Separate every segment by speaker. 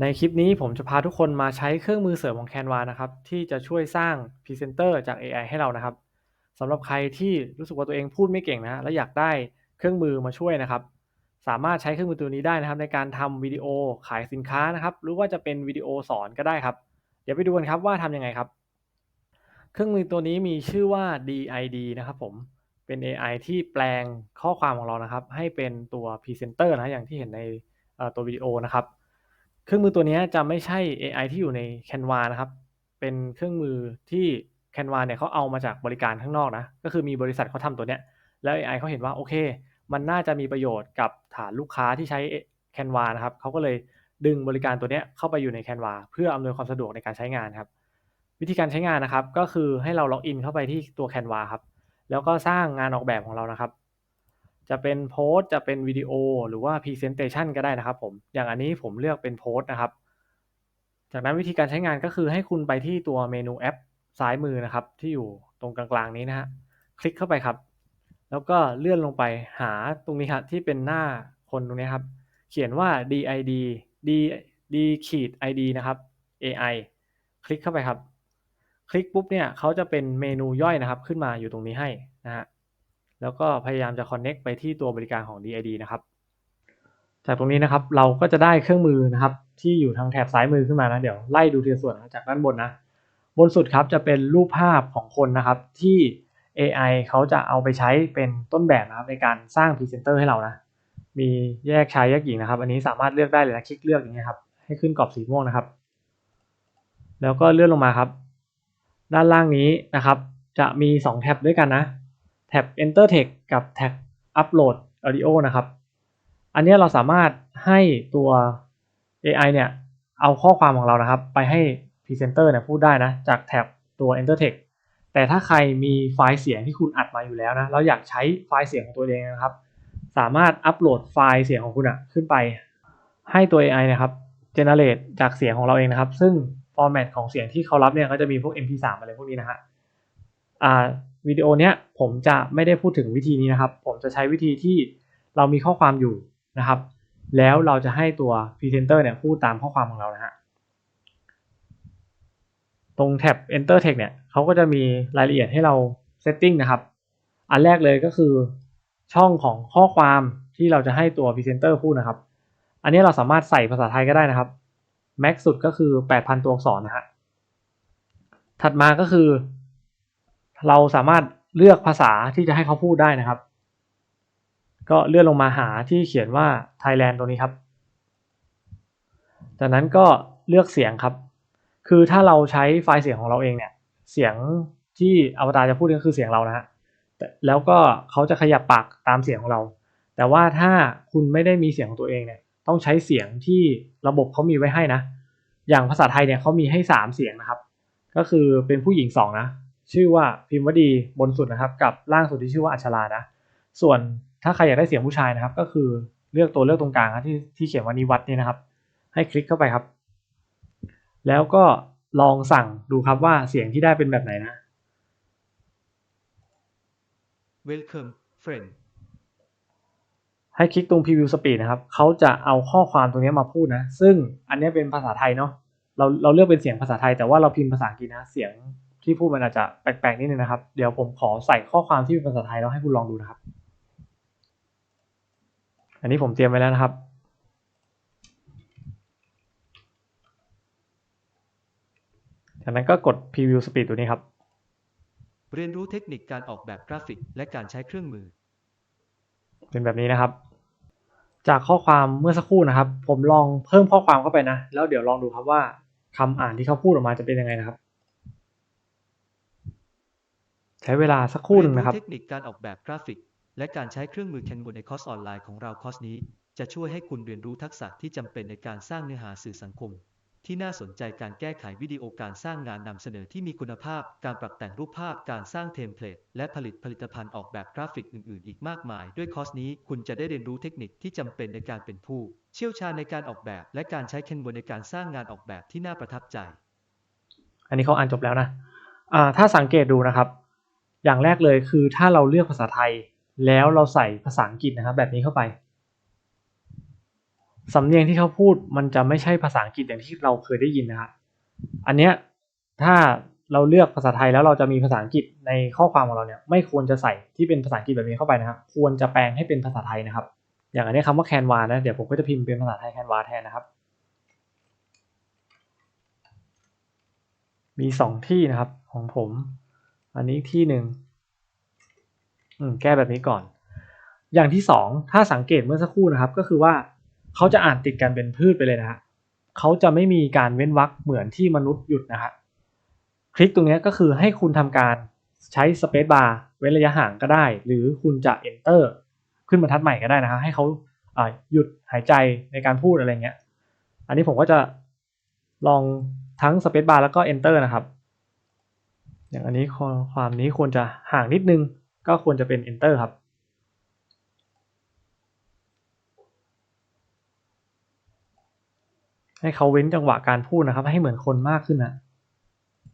Speaker 1: ในคลิปนี้ผมจะพาทุกคนมาใช้เครื่องมือเสริมของ Canva นะครับ ที่จะช่วยสร้างพรีเซนเตอร์จาก AI ให้เรานะครับสำหรับใครที่รู้สึกว่าตัวเองพูดไม่เก่งนะ และอยากได้เครื่องมือมาช่วยนะครับ สามารถใช้เครื่องมือตัวนี้ได้นะครับ ในการทำวิดีโอขายสินค้านะครับ หรือว่าจะเป็นวิดีโอสอนก็ได้ครับ เดี๋ยวไปดูกันครับว่าทำยังไงครับ เครื่องมือตัวนี้มีชื่อว่า DID นะครับผมเป็น AI ที่แปลงข้อความของเรานะครับ ให้เป็นตัวพรีเซนเตอร์นะอย่างที่เห็นในตัววิดีโอนะครับ เครื่องมือตัวนี้จะไม่ใช่ AI ที่อยู่ใน Canva นะครับ เป็นเครื่องมือที่ Canva เนี่ยเขาเอามาจากบริการข้างนอกนะ ก็คือมีบริษัทเขาทำตัวเนี้ย แล้ว AI เขาเห็นว่าโอเค มันน่าจะมีประโยชน์กับฐานลูกค้าที่ใช้ Canva นะครับ เขาก็เลยดึงบริการตัวเนี้ยเข้าไปอยู่ใน Canva เพื่ออำนวยความสะดวกในการใช้งานครับ วิธีการใช้งานนะครับ ก็คือให้เราล็อกอินเข้าไปที่ตัว Canva ครับ แล้วก็สร้างงานออกแบบของเรานะครับ จะเป็นโพสต์จะเป็นวิดีโอหรือว่า Presentation ก็ได้นะครับผม อย่างอันนี้ผมเลือกเป็นโพสต์นะครับ จากนั้นวิธีการใช้งานก็คือให้คุณไปที่ตัวเมนูแอปซ้ายมือนะครับ ที่อยู่ตรงกลางๆนี้นะฮะ คลิกเข้าไปครับ แล้วก็เลื่อนลงไปหาตรงนี้ครับที่เป็นหน้าคนตรงนี้ครับ เขียนว่า did d d ขีด id นะครับ ai คลิกเข้าไปครับ คลิกปุ๊บเนี่ยเขาจะเป็นเมนูย่อยนะครับ ขึ้นมาอยู่ตรงนี้ให้นะฮะ แล้วก็พยายามจะ connect ไปที่ตัวบริการของ DID นะครับ จากตรงนี้นะครับเราก็จะได้เครื่องมือนะครับ ที่อยู่ทางแถบซ้ายมือขึ้นมานะเดี๋ยวไล่ดูทีละส่วนนะจากด้านบนนะ บนสุดครับจะเป็นรูปภาพของคนนะครับที่ AI เขาจะเอาไปใช้เป็นต้นแบบนะครับในการสร้างพรีเซนเตอร์ให้เรานะ มีแยกชายแยกหญิงนะครับ อันนี้สามารถเลือกได้เลยนะคลิกเลือกอย่างนี้ยครับให้ขึ้นกรอบสีม่วงนะครับ แล้วก็เลื่อนลงมาครับ ด้านล่างนี้นะครับ จะมี 2 แท็บด้วยกันนะ แท็บ Enter Text กับแท็บ Upload Audio นะครับ อันนี้เราสามารถให้ตัว AI เนี่ย เอาข้อความของเรานะครับ ไปให้พรีเซนเตอร์เนี่ยพูดได้นะ จากแท็บตัว Enter Text แต่ถ้าใครมีไฟล์เสียงที่คุณอัดมาอยู่แล้วนะแล้วอยากใช้ไฟล์เสียงของตัวเองนะครับ สามารถอัปโหลดไฟล์เสียงของคุณอะขึ้นไป ให้ตัว AI นะครับ generate จากเสียงของเราเองนะครับ ซึ่ง format ของเสียงที่เขารับเนี่ยก็จะมีพวก MP3 อะไรพวกนี้นะฮะอ่า วิดีโอเนี้ยผมจะไม่ได้พูดถึงวิธีนี้นะครับ ผมจะใช้วิธีที่เรามีข้อความอยู่นะครับ แล้วเราจะให้ตัว Presenter เนี่ยพูดตามข้อความของเรานะฮะตรงแท็บ Enter Text เนี่ยเขาก็จะมีรายละเอียดให้เรา setting นะครับ อันแรกเลยก็คือช่องของข้อความที่เราจะให้ตัว Presenter พูดนะครับ อันนี้เราสามารถใส่ภาษาไทยก็ได้นะครับ Max สุดก็คือ 8,000 ตัวอักษรนะฮะถัดมาก็คือ เราสามารถเลือกภาษาที่จะให้เขาพูดได้นะครับ ก็เลื่อนลงมาหาที่เขียนว่า Thailand ตรงนี้ครับ จากนั้นก็เลือกเสียงครับ คือถ้าเราใช้ไฟล์เสียงของเราเองเนี่ย เสียงที่อวตารจะพูดก็คือเสียงเรานะฮะแต่แล้วก็เขาจะขยับปากตามเสียงของเรา แต่ว่าถ้าคุณไม่ได้มีเสียงของตัวเองเนี่ย ต้องใช้เสียงที่ระบบเขามีไว้ให้นะ อย่างภาษาไทยเนี่ยเขามีให้สามเสียงนะครับ ก็คือเป็นผู้หญิงสองนะ ชื่อว่าพิมพ์วดีบนสุดนะครับ กับล่างสุดที่ชื่อว่าอัชรานะ ส่วนถ้าใครอยากได้เสียงผู้ชายนะครับ ก็คือเลือกตัวเลือกตรงกลางครับที่ที่เขียนว่านิวัตนี่นะครับ ให้คลิกเข้าไปครับ แล้วก็ลองสั่งดูครับว่าเสียงที่ได้เป็นแบบไหนนะ
Speaker 2: Welcome friend
Speaker 1: ให้คลิกตรง preview speed นะครับ เขาจะเอาข้อความตรงนี้มาพูดนะ ซึ่งอันนี้เป็นภาษาไทยเนาะ เราเราเลือกเป็นเสียงภาษาไทย แต่ว่าเราพิมพ์ภาษาอังกฤษนะ เสียง ที่พูดมันอาจจะแปลกๆนิดนึงนะครับ เดี๋ยวผมขอใส่ข้อความที่เป็นภาษาไทยแล้วให้คุณลองดูนะครับ อันนี้ผมเตรียมไว้แล้วนะครับ จากนั้นก็กด preview speed ตัวนี้ครับ
Speaker 2: เรียนรู้เทคนิคการออกแบบกราฟิก และการใช้เครื่องมือ
Speaker 1: เป็นแบบนี้นะครับ จากข้อความเมื่อสักครู่นะครับ ผมลองเพิ่มข้อความเข้าไปนะ แล้วเดี๋ยวลองดูครับว่าคำอ่านที่เขาพูดออกมาจะเป็นยังไงนะครับ ใช้เวลาสักครู่หนึ่งนะครับ
Speaker 2: เรียนรู้เทคนิคการออกแบบกราฟิก และการใช้เครื่องมือ Canva ในคอร์สออนไลน์ของเราคอร์สนี้ จะช่วยให้คุณเรียนรู้ทักษะที่จำเป็นในการสร้างเนื้อหาสื่อสังคม ที่น่าสนใจการแก้ไขวิดีโอการสร้างงานนำเสนอที่มีคุณภาพ การปรับแต่งรูปภาพการสร้างเทมเพลตและผลิตผลิตภัณฑ์ออกแบบกราฟิกอื่น ๆ อีกมากมาย ด้วยคอร์สนี้คุณจะได้เรียนรู้เทคนิคที่จำเป็นในการเป็นผู้ เชี่ยวชาญในการออกแบบ และการใช้ Canva ในการสร้างงานออกแบบที่น่าประทับใจ
Speaker 1: อันนี้เขาอ่านจบแล้วนะอ่าถ้าสังเกตดูนะครับ อย่างแรกเลยคือถ้าเราเลือกภาษาไทย แล้วเราใส่ภาษาอังกฤษนะครับแบบนี้เข้าไปสำเนียงที่เขาพูดมันจะไม่ใช่ภาษาอังกฤษอย่างที่เราเคยได้ยินนะครับอันเนี้ยถ้าเราเลือกภาษาไทยแล้วเราจะมีภาษาอังกฤษในข้อความของเราเนี่ยไม่ควรจะใส่ที่เป็นภาษาอังกฤษแบบนี้เข้าไปนะครับ ควรจะแปลงให้เป็นภาษาไทยนะครับ อย่างอันนี้คำว่าแคนวานะเดี๋ยวผมก็จะพิมพ์เป็นภาษาไทยแคนวาแทนนะครับ มีสองที่นะครับของผม อันนี้ที่หนึ่งแก้แบบนี้ก่อน อย่างที่สองถ้าสังเกตเมื่อสักครู่นะครับ ก็คือว่าเขาจะอ่านติดกันเป็นพืชไปเลยนะฮะเขาจะไม่มีการเว้นวรรคเหมือนที่มนุษย์หยุดนะฮะคลิกตรงนี้ก็คือให้คุณทำการใช้สเปซบาร์เว้นระยะห่างก็ได้ หรือคุณจะ enter ขึ้นบรรทัดใหม่ก็ได้นะฮะให้เขาอ่าหยุดหายใจในการพูดอะไรเงี้ย อันนี้ผมก็จะลองทั้ง space bar แล้วก็ enter นะครับ อย่างอันนี้ข้อความนี้ควรจะห่างนิดนึง ก็ควรจะเป็น enter ครับ ให้เขาเว้นจังหวะการพูดนะครับ ให้เหมือนคนมากขึ้นนะ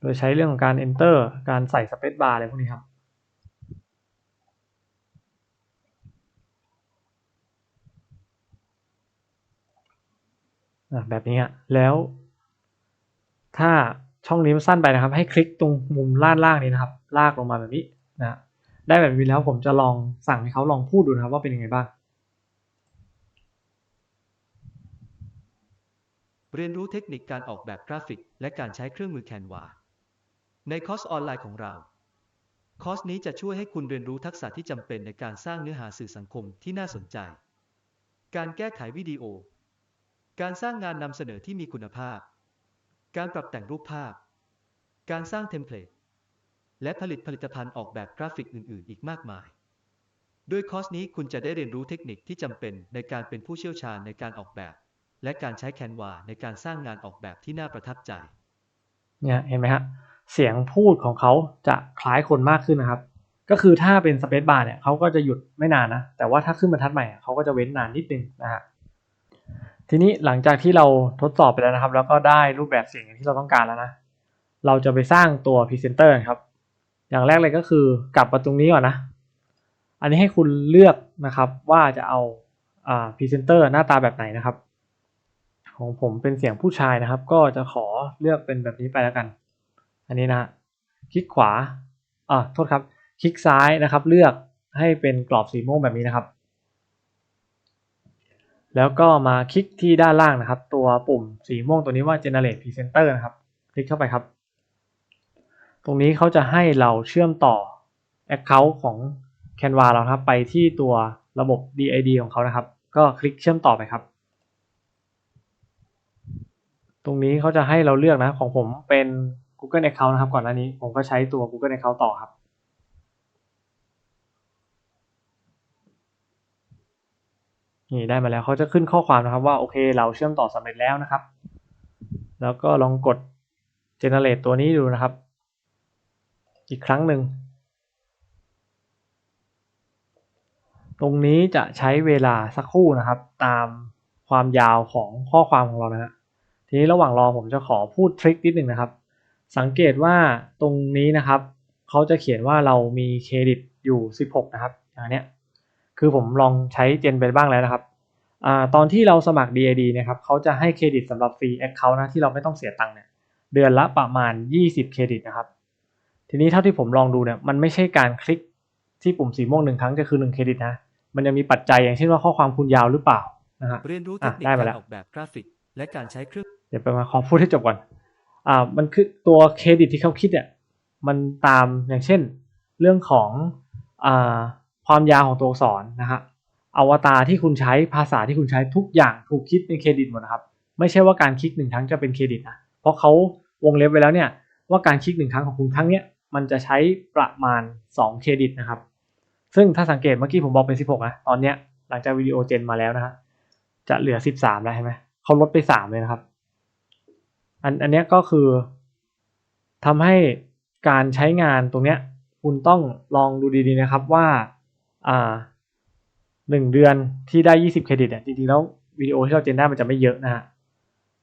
Speaker 1: โดยใช้เรื่องของการ enter การใส่ space bar อะไรพวกนี้ครับแบบนี้ฮะแล้วถ้า ช่องนี้มันสั้นไปนะครับ ให้คลิกตรงมุมล่างล่างนี้นะครับ ลากลงมาแบบนี้นะได้แบบนี้แล้วผมจะลองสั่งให้เขาลองพูดดูนะครับว่าเป็นยังไงบ้าง
Speaker 2: เรียนรู้เทคนิคการออกแบบกราฟิก และการใช้เครื่องมือ Canva ในคอร์สออนไลน์ของเรา คอร์สนี้จะช่วยให้คุณเรียนรู้ทักษะที่จำเป็นในการสร้างเนื้อหาสื่อสังคมที่น่าสนใจ การแก้ไขวิดีโอ การสร้างงานนำเสนอที่มีคุณภาพ การปรับแต่งรูปภาพ การสร้างเทมเพลต และผลิตผลิตภัณฑ์ออกแบบกราฟิกอื่น ๆ อีกมากมายด้วยคอร์สนี้คุณจะได้เรียนรู้เทคนิคที่จำเป็นในการเป็นผู้เชี่ยวชาญในการออกแบบ และการใช้ Canva ในการสร้างงานออกแบบที่น่าประทับใจ
Speaker 1: เนี่ยเห็นไหมฮะ เสียงพูดของเขาจะคล้ายคนมากขึ้นนะครับ ก็คือถ้าเป็นสเปซบาร์เนี่ยเขาก็จะหยุดไม่นานนะ แต่ว่าถ้าขึ้นบรรทัดใหม่เขาก็จะเว้นนานนิดนึงนะฮะ ทีนี้หลังจากที่เราทดสอบไปแล้วนะครับ แล้วก็ได้รูปแบบเสียงที่เราต้องการแล้วนะ เราจะไปสร้างตัวพรีเซนเตอร์ครับ อย่างแรกเลยก็คือกลับมาตรงนี้ก่อนนะ อันนี้ให้คุณเลือกนะครับว่าจะเอาอ่าพรีเซนเตอร์หน้าตาแบบไหนนะครับ ของผมเป็นเสียงผู้ชายนะครับ ก็จะขอเลือกเป็นแบบนี้ไปแล้วกัน อันนี้นะฮะคลิกขวาอ่าโทษครับ คลิกซ้ายนะครับ เลือกให้เป็นกรอบสีม่วงแบบนี้นะครับ แล้วก็มาคลิกที่ด้านล่างนะครับ ตัวปุ่มสีม่วงตัวนี้ว่า generate presenter นะครับ คลิกเข้าไปครับ ตรงนี้เขาจะให้เราเชื่อมต่อ account ของ Canva เราครับ ไปที่ตัวระบบ DID ของเขานะครับ ก็คลิกเชื่อมต่อไปครับ ตรงนี้เขาจะให้เราเลือกนะของผมเป็น Google Account นะครับ ก่อนหน้านี้ผมก็ใช้ตัว Google Account ต่อครับ นี่ได้มาแล้วเขาจะขึ้นข้อความนะครับว่าโอเคเราเชื่อมต่อสำเร็จแล้วนะครับ แล้วก็ลองกด generate ตัวนี้ดูนะครับ อีกครั้งหนึ่ง ตรงนี้จะใช้เวลาสักครู่นะครับ ตามความยาวของข้อความของเรานะฮะทีนี้ระหว่างรอผมจะขอพูดทริคนิดหนึ่งนะครับ สังเกตว่าตรงนี้นะครับเขาจะเขียนว่าเรามีเครดิตอยู่ 16 นะครับอย่างเนี้ย คือผมลองใช้เจนไปบ้างแล้วนะครับอ่าตอนที่เราสมัคร DID นะครับเขาจะให้เครดิตสำหรับฟรี Account นะที่เราไม่ต้องเสียตังค์เนี่ยเดือนละประมาณ 20 เครดิตนะครับ ทีนี้เท่าที่ผมลองดูเนี่ยมันไม่ใช่การคลิกที่ปุ่มสีม่วงหนึ่งครั้งจะคือ1เครดิตนะมันยังมีปัจจัยอย่างเช่นว่าข้อความคุณยาวหรือเปล่านะฮะ
Speaker 2: เรียนรู้เท
Speaker 1: อะ
Speaker 2: คนิค
Speaker 1: ได้มา
Speaker 2: การ
Speaker 1: แล้ว
Speaker 2: ออกแบบกราฟิก และการใช้เครื่อง
Speaker 1: เดี๋ยวไปมาขอพูดให้จบก่อนอ่ามันคือตัวเครดิตที่เขาคิดเนี่ยมันตามอย่างเช่น เรื่องของอ่า ความยาวของตัวอักษรนะฮะอวตารที่คุณใช้ภาษาที่คุณใช้ทุกอย่างถูกคิดเป็นเครดิตหมดนะครับไม่ใช่ว่าการคลิกหนึ่งครั้งจะเป็นเครดิตนะเพราะเขาวงเล็บไว้แล้วเนี่ยว่าการคลิกหนึ่งครั้งของคุณครั้งเนี้ยมันจะใช้ประมาณ 2 เครดิตนะครับ ซึ่งถ้าสังเกตเมื่อกี้ผมบอกเป็น 16 นะ ตอนเนี้ยหลังจากวิดีโอเจนมาแล้วนะฮะจะเหลือ 13 แล้วเห็นไหมเขาลดไป 3 เลยนะครับ อันอันนี้ก็คือทำให้การใช้งานตรงเนี้ยคุณต้องลองดูดีๆนะครับว่า อ่าหนึ่งเดือนที่ได้ 20 เครดิตเนี่ยจริงๆแล้ววิดีโอที่เราเจนได้มันจะไม่เยอะนะฮะ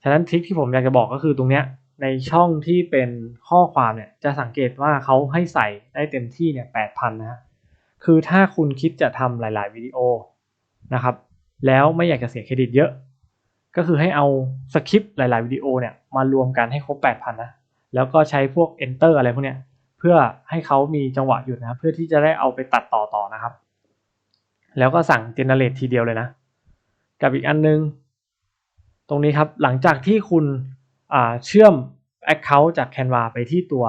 Speaker 1: ฉะนั้นทริคที่ผมอยากจะบอกก็คือตรงเนี้ยในช่องที่เป็นข้อความเนี่ยจะสังเกตว่าเขาให้ใส่ได้เต็มที่เนี่ย8,000นะฮะคือถ้าคุณคิดจะทำหลาย ๆ วิดีโอนะครับ แล้วไม่อยากจะเสียเครดิตเยอะ ก็คือให้เอาสคริปต์หลาย ๆ วิดีโอเนี่ยมารวมกันให้ครบ 8,000 นะ แล้วก็ใช้พวก enter อะไรพวกเนี้ยเพื่อให้เขามีจังหวะหยุดนะ เพื่อที่จะได้เอาไปตัดต่อต่อนะครับ แล้วก็สั่ง generate ทีเดียวเลยนะ กับอีกอันนึง ตรงนี้ครับหลังจากที่คุณเชื่อม Account จาก Canva ไปที่ตัว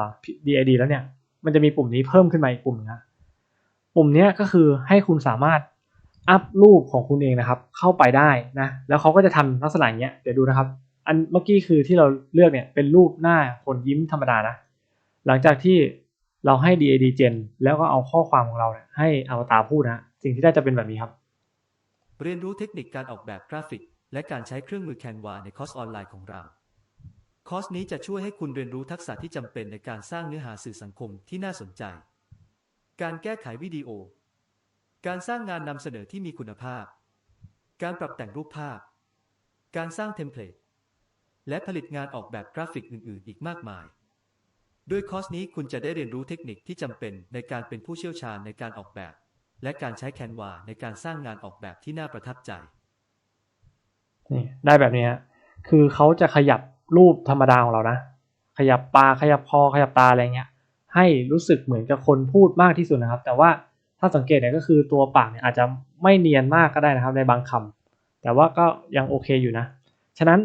Speaker 1: DID แล้วเนี่ย มันจะมีปุ่มนี้เพิ่มขึ้นมาอีกปุ่มนะปุ่มนี้ก็คือให้คุณสามารถอัพรูปของคุณเองนะครับ เข้าไปได้นะ แล้วเขาก็จะทำลักษณะอย่างเงี้ยเดี๋ยวดูนะครับ อันเมื่อกี้คือที่เราเลือกเนี่ยเป็นรูปหน้าคนยิ้มธรรมดานะ หลังจากที่เราให้ DID Gen แล้วก็เอาข้อความของเราเนี่ยให้อวตารพูดนะ สิ่งที่ได้จะเป็นแบบนี้ครับ
Speaker 2: เรียนรู้เทคนิคการออกแบบกราฟิก และการใช้เครื่องมือ Canva ในคอร์สออนไลน์ของเรา คอร์สนี้จะช่วยให้คุณเรียนรู้ทักษะที่จำเป็นในการสร้างเนื้อหาสื่อสังคมที่น่าสนใจ การแก้ไขวิดีโอ การสร้างงานนำเสนอที่มีคุณภาพ การปรับแต่งรูปภาพ การสร้างเทมเพลต และผลิตงานออกแบบกราฟิกอื่น ๆ อีกมากมายด้วยคอร์สนี้คุณจะได้เรียนรู้เทคนิคที่จำเป็นในการเป็นผู้เชี่ยวชาญในการออกแบบ และการใช้ Canva ในการสร้างงานออกแบบที่น่าประทับใจ
Speaker 1: นี่ได้แบบนี้ฮะคือเขาจะขยับรูปธรรมดาของเรานะ ขยับปากขยับคอขยับตาอะไรเงี้ย ให้รู้สึกเหมือนกับคนพูดมากที่สุดนะครับ แต่ว่าถ้าสังเกตเนี่ยก็คือตัวปากเนี่ยอาจจะไม่เนียนมากก็ได้นะครับในบางคำแต่ว่าก็ยังโอเคอยู่นะ ฉะนั้น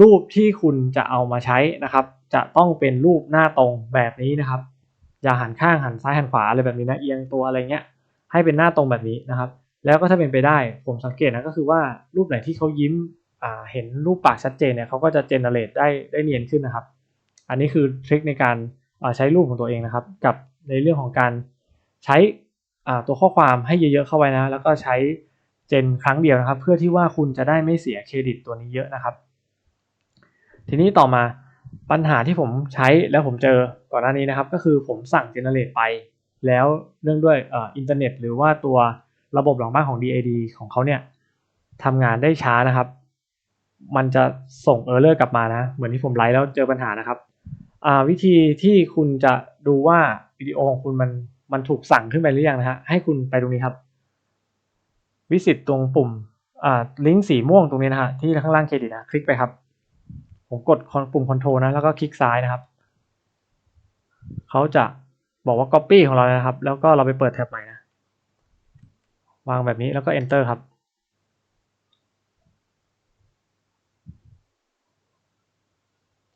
Speaker 1: รูปที่คุณจะเอามาใช้นะครับ จะต้องเป็นรูปหน้าตรงแบบนี้นะครับ อย่าหันข้างหันซ้ายหันขวาอะไรแบบนี้นะเอียงตัวอะไรเงี้ย ให้เป็นหน้าตรงแบบนี้นะครับ แล้วก็ถ้าเป็นไปได้ผมสังเกตนะก็คือว่ารูปไหนที่เขายิ้มเห็นรูปปากชัดเจนเนี่ยเขาก็จะเจเนเรตได้ได้เนียนขึ้นนะครับ อันนี้คือทริคในการใช้รูปของตัวเองนะครับ กับในเรื่องของการใช้ตัวข้อความให้เยอะๆเข้าไว้นะ แล้วก็ใช้เจนครั้งเดียวนะครับ เพื่อที่ว่าคุณจะได้ไม่เสียเครดิตตัวนี้เยอะนะครับ ทีนี้ต่อมาปัญหาที่ผมใช้แล้วผมเจอก่อนหน้านี้นะครับ ก็คือผมสั่งเจเนเรตไป แล้วเนื่องด้วยอ,อินเทอร์เน็ต หรือว่าตัวระบบหลังบ้านของ DID ของเขาเนี่ยทำงานได้ช้านะครับ มันจะส่งเออร์เลอร์กลับมานะ เหมือนที่ผมไลฟ์แล้วเจอปัญหานะครับวิธีที่คุณจะดูว่าวิดีโอของคุณมันมันถูกสั่งขึ้นไปหรือยังนะฮะให้คุณไปตรงนี้ครับ วิสิตตรงปุ่มลิงก์สีม่วงตรงนี้นะฮะที่ข้างล่างเครดิตนะคลิกไปครับ ผมกดปุ่มคอนโทรลนะแล้วก็คลิกซ้ายนะครับเขาจะ บอกว่า Copy ของเรานะครับ แล้วก็เราไปเปิดแท็บใหม่นะ วางแบบนี้แล้วก็ Enter ครับ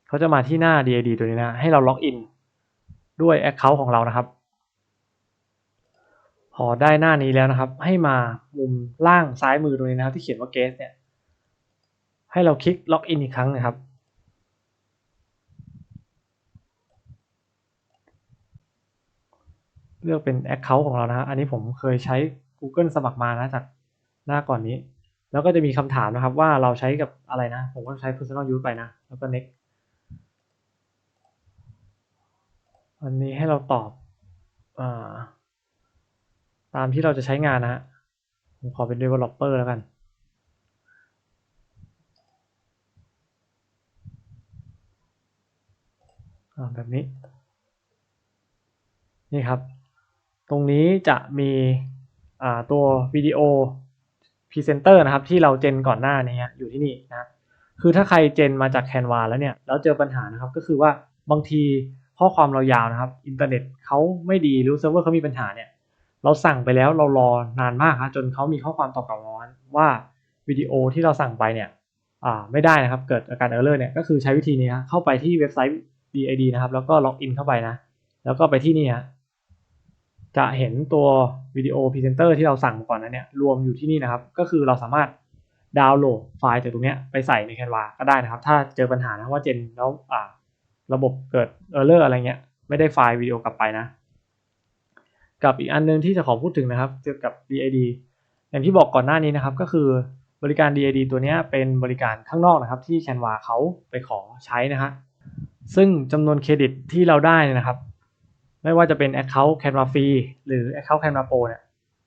Speaker 1: เขาจะมาที่หน้า DID ตัวนี้นะ ให้เราล็อกอินด้วย Account ของเรานะครับ พอได้หน้านี้แล้วนะครับ ให้มามุมล่างซ้ายมือตรงนี้นะครับที่เขียนว่า Guest เนี่ย ให้เราคลิกล็อกอินอีกครั้งนะครับ เลือกเป็น Account ของเรานะฮะอันนี้ผมเคยใช้ Google สมัครมานะจากหน้าก่อนนี้ แล้วก็จะมีคำถามนะครับว่าเราใช้กับอะไรนะ ผมก็ใช้ Personal Use ไปนะ แล้วก็ Next อันนี้ให้เราตอบอาตามที่เราจะใช้งานนะฮะผมขอเป็น Developer แล้วกันแบบนี้ นี่ครับ ตรงนี้จะมีตัววิดีโอพรีเซนเตอร์นะครับที่เราเจนก่อนหน้านี้อยู่ที่นี่นะคือถ้าใครเจนมาจาก Canva แล้วเนี่ยแล้วเจอปัญหานะครับก็คือว่าบางทีข้อความเรายาวนะครับ อินเทอร์เน็ตเขาไม่ดีหรือเซิร์ฟเวอร์เขามีปัญหาเนี่ยเราสั่งไปแล้วเรารอนานมากครับจนเขามีข้อความตอบกลับมาว่าวิดีโอที่เราสั่งไปเนี่ยไม่ได้นะครับเกิดอาการเออร์เลอร์เนี่ยก็คือใช้วิธีนี้ฮะเข้าไปที่เว็บไซต์ DID นะครับแล้วก็ล็อกอินเข้าไปนะแล้วก็ไปที่นี่ฮะ จะเห็นตัววิดีโอพรีเซนเตอร์ที่เราสั่งก่อนนั้นเนี่ยรวมอยู่ที่นี่นะครับ ก็คือเราสามารถดาวน์โหลดไฟล์จากตรงเนี้ยไปใส่ใน Canva ก็ได้นะครับ ถ้าเจอปัญหานะว่าเจนแล้วอ่าระบบเกิดเออร์เลอร์อะไรเงี้ยไม่ได้ไฟล์วิดีโอกลับไปนะ กับอีกอันนึงที่จะขอพูดถึงนะครับเกี่ยวกับ DID อย่างที่บอกก่อนหน้านี้นะครับ ก็คือบริการ DID ตัวนี้เป็นบริการข้างนอกนะครับ ที่ Canva เขาไปขอใช้นะฮะซึ่งจำนวนเครดิตที่เราได้นะครับ ไม่ว่าจะเป็น Account Canva Free หรือ Account Canva Pro เนี่ย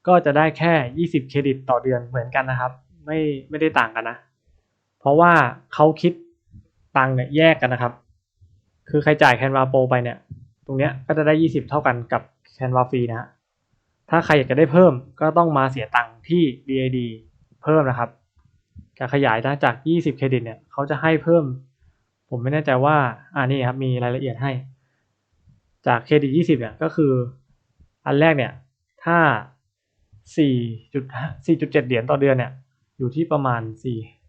Speaker 1: ก็จะได้แค่ 20 เครดิตต่อเดือนเหมือนกันนะครับ ไม่ไม่ได้ต่างกันนะ เพราะว่าเขาคิดตังค์เนี่ยแยกกันนะครับ คือใครจ่าย Canva Pro ไปเนี่ย ตรงเนี้ยก็จะได้ 20 เท่ากันกับ Canva Free นะฮะถ้าใครอยากจะได้เพิ่มก็ต้องมาเสียตังค์ที่ DID เพิ่มนะครับการขยายนะจาก 20 เครดิตเนี่ยเขาจะให้เพิ่ม ผมไม่แน่ใจว่าอ่านี่ครับมีรายละเอียดให้ จากเครดิต20เนี่ยก็คืออันแรกเนี่ยถ้า4.5 4.7เหรียญต่อเดือนเนี่ยอยู่ที่ประมาณ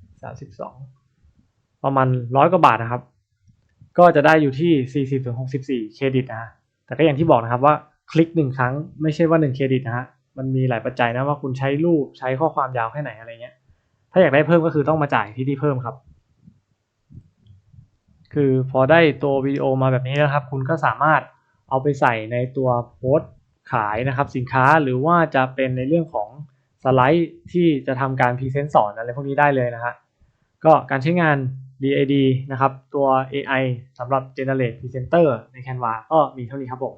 Speaker 1: 4 32ประมาณร้อยกว่าบาทนะครับ ก็จะได้อยู่ที่40ถึง64เครดิตนะ แต่ก็อย่างที่บอกนะครับว่าคลิกหนึ่งครั้งไม่ใช่ว่า1เครดิตนะฮะ มันมีหลายปัจจัยนะว่าคุณใช้รูปใช้ข้อความยาวแค่ไหนอะไรเงี้ย ถ้าอยากได้เพิ่มก็คือต้องมาจ่ายที่ที่เพิ่มครับ คือพอได้ตัววิดีโอมาแบบนี้นะครับ คุณก็สามารถ เอาไปใส่ในตัวโพสต์ขายนะครับสินค้าหรือว่าจะเป็นในเรื่องของสไลด์ที่จะทำการพรีเซนต์สอนอะไรพวกนี้ได้เลยนะฮะก็การใช้งาน DAD นะครับ ตัว AI สำหรับ Generate Presenter ใน Canva ก็มีเท่านี้ครับผม